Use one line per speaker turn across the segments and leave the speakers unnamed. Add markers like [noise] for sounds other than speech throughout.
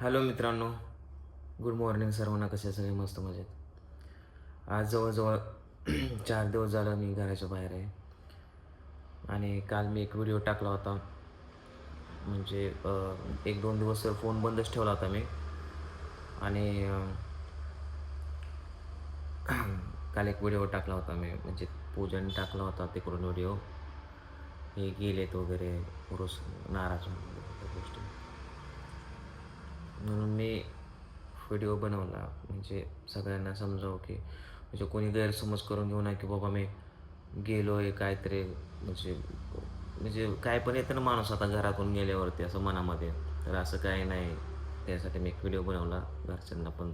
Hello मित्रांनो good morning सर्वांना कसे सगळे मस्त मजेत. आज जवळजवळ [clears throat] चार दिवस झालं मी घराच्या बाहेर आहे. आणि काल मी एक व्हिडिओ टाकला होता. म्हणजे एक दोन दिवस फोन बंदच ठेवला होता मी. आणि [clears throat] काल एक व्हिडिओ टाकला होता मी. म्हणजे पूजन टाकला होता तिकडून व्हिडिओ. हे गेलेत वगैरे पुरुष नाराज गोष्टी. म्हणून मी व्हिडिओ बनवला. म्हणजे सगळ्यांना समजावं की म्हणजे कोणी गैरसमज करून घेऊ नये की बाबा मी गेलो आहे काहीतरी. म्हणजे म्हणजे काय पण येतं ना माणूस आता घरातून गेल्यावरती असं मनामध्ये. तर असं काही नाही. त्यासाठी मी एक व्हिडिओ बनवला घरच्यांना पण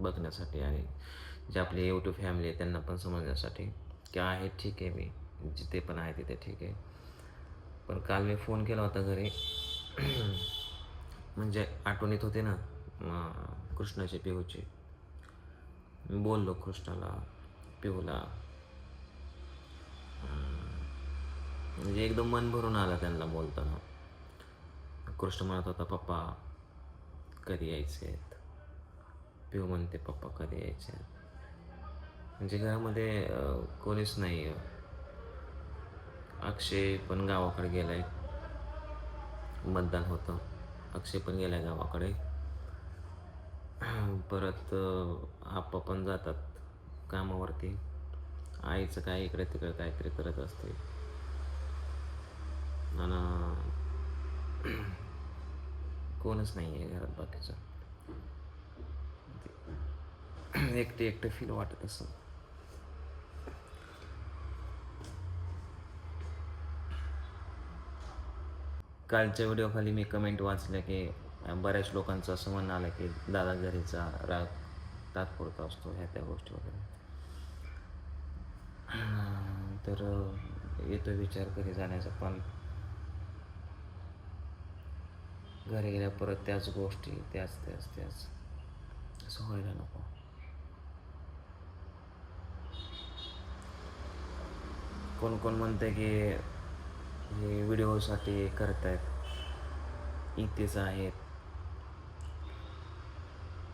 बघण्यासाठी आणि जे आपली यूट्यूब फॅमिली आहे त्यांना पण समजण्यासाठी की आहे ठीक आहे मी. जिथे पण आहे तिथे ठीक आहे. पण काल मी फोन केला होता घरी. म्हणजे आठवण येत होते ना कृष्णाचे पिहूचे मी बोललो कृष्णाला पिहूला म्हणजे एकदम मन भरून आलं त्यांना बोलताना. कृष्ण म्हणत होता पप्पा कधी यायचे आहेत? पिहू म्हणते पप्पा कधी यायचे आहेत? म्हणजे घरामध्ये कोणीच नाही आहे अक्षय पण गावाकडे गेलाय. मतदान होतं. अक्षय पण गेलाय गावाकडे. परत आप्पा पण जातात कामावरती. आईचं काय इकडे तिकडे काहीतरी करत असते. आणि कोणच नाही आहे घरात बाकीचं. एकटे एकटे एकटं फील वाटत असं. कालच्या व्हिडिओखाली मी कमेंट वाचल्या की बऱ्याच लोकांचं असं म्हणणं आलं की दादागिरीचा राग तात्पुरता असतो ह्या त्या गोष्टी वगैरे. तर येतो विचार घरी जाण्याचा पण घरी गेल्या परत त्याच गोष्टी त्याच त्याच त्याच असं व्हायला नको. कोण कोण म्हणते की हे व्हिडिओसाठी करतायत. इथेच आहेत.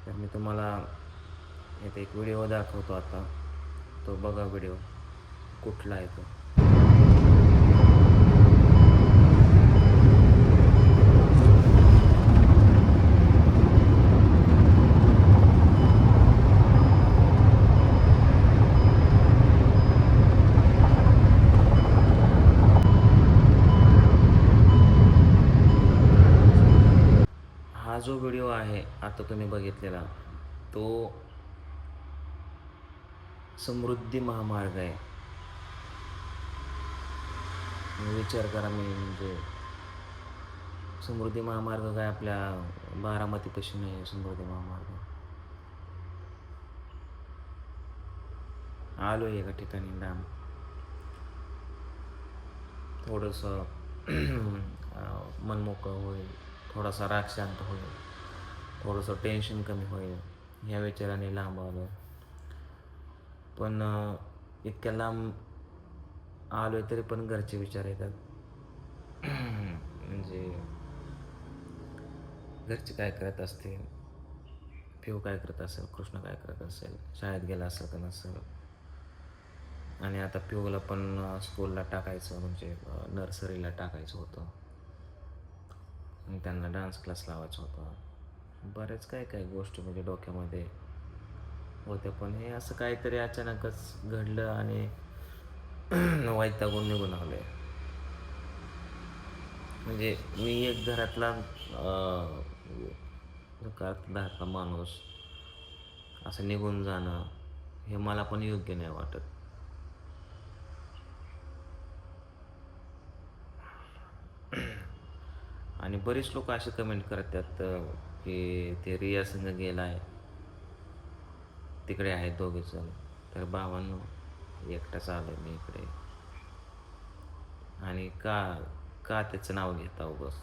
तर मी तुम्हाला येथे एक व्हिडिओ दाखवतो आता. तो बघा व्हिडिओ कुठला आहे तो हा जो व्हिडिओ आहे आता तुम्ही बघितलेला तो समृद्धी महामार्ग आहे. विचार करा मी म्हणजे समृद्धी महामार्ग काय आपल्या बारामतीपाशी नाही आहे समृद्धी महामार्ग. आलो आहे एका ठिकाणी डॅम थोडंसं [clears throat] मनमोकळं होईल थोडासा राग शांत होईल. थोडंसं टेन्शन कमी होईल. ह्या विचाराने लांब आलो पण इतक्या लांब आलो आहे तरी पण घरचे विचार येतात. [clears throat] म्हणजे घरचे काय करत असतील? पिऊ काय करत असेल? कृष्ण काय करत असेल? शाळेत गेला असेल का नसेल? आणि आता पिऊला पण स्कूलला टाकायचं म्हणजे नर्सरीला टाकायचं होतं. आणि त्यांना डान्स क्लास लावायचा होता. बऱ्याच काय काय गोष्टी म्हणजे डोक्यामध्ये होत्या. पण हे असं काहीतरी अचानकच घडलं आणि [clears throat] वैतागून निघून आले म्हणजे मी एक घरातला घरातला माणूस असं निघून जाणं हे मला पण योग्य नाही वाटत. [clears throat] आणि बरेच लोक असे कमेंट करतात की ते रिया संघ आहे तिकडे आहेत दोघे जण. तर भावांनो एकटाच आलो मी इकडे. आणि का का त्याचं नाव घेता उगस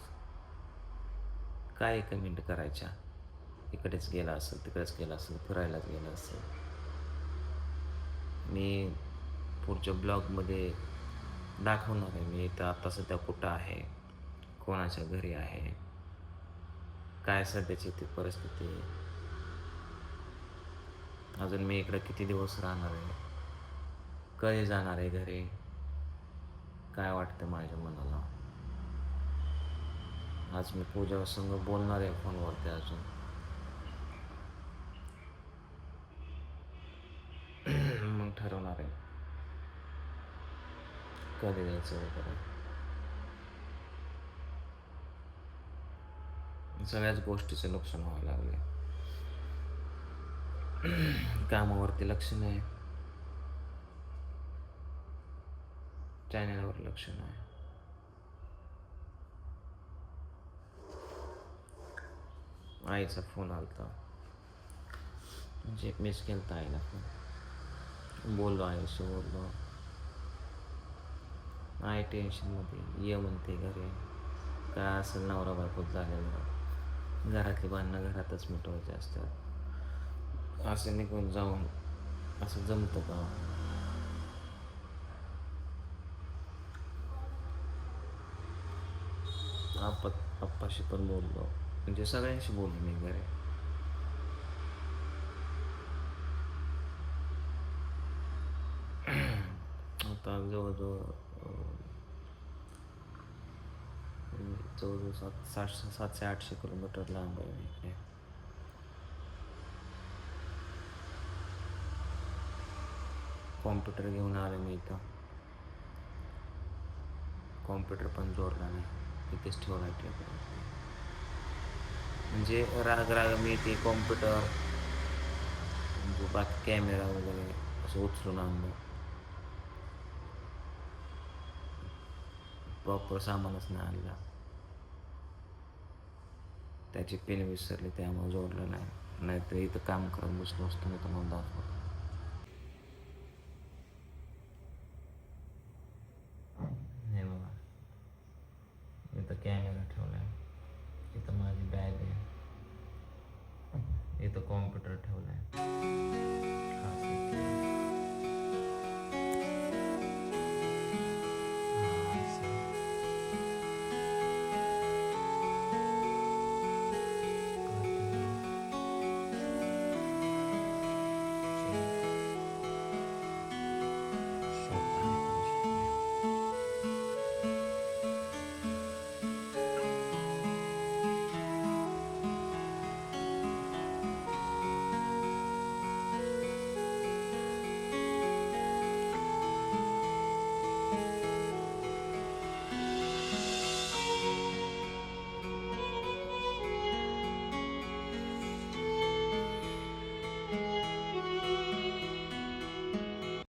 काय कमेंट करायच्या? इकडेच गेला असेल तिकडेच गेला असेल फिरायलाच गेला असेल. मी पुढच्या ब्लॉगमध्ये दाखवणार आहे. मी इथं आता सध्या कुठं आहे? कोणाच्या घरी आहे? काय सध्याची ती परिस्थिती आहे? अजून मी इकडं किती दिवस राहणार आहे? कधी जाणार आहे घरी? काय वाटतं माझ्या मनाला? आज मी पूजा संग बोलणार आहे फोनवरती अजून. [clears throat] मग ठरवणार आहे. कधी जायचं वगैरे? सगळ्याच गोष्टीचं नुकसान व्हायला लागले. कामावरती लक्ष नाही. चॅनलवर लक्ष नाही. आईचा फोन आलता. म्हणजे मिस केलता आईला फोन. बोललो आईशी बोललो. आई टेन्शनमध्ये ये म्हणते घरी. काय असेल नवरा बायकोत झालेलं. घरातली भांडणं घरातच मिटवायचे असतात. असं निघून जाऊन असं जमतं का? आप्पा आप्पाशी पण बोललो. म्हणजे सगळ्यांशी बोललो मी घरी. आता जवळजवळ जवळजवळ सात साठ सातशे आठशे किलोमीटर लांब आहे. इकडे कॉम्प्युटर घेऊन आलो मी इथं. कॉम्प्युटर पण जोडला नाही इथेच ठेवला म्हणजे राग राग मी ते कॉम्प्युटर बाकी कॅमेरा वगैरे असं उचलून आणलं. प्रॉपर सामानच नाही आणला. त्याची पेन विसरली त्यामुळे जोडलं नाही. नाहीतर इथं काम करत बसलो असतो मी तुम्हाला दाखवतो. हे बघा. इथं कॅमेरा ठेवलाय. इथं माझी बॅग आहे. इथं कॉम्प्युटर ठेवलाय. आहे.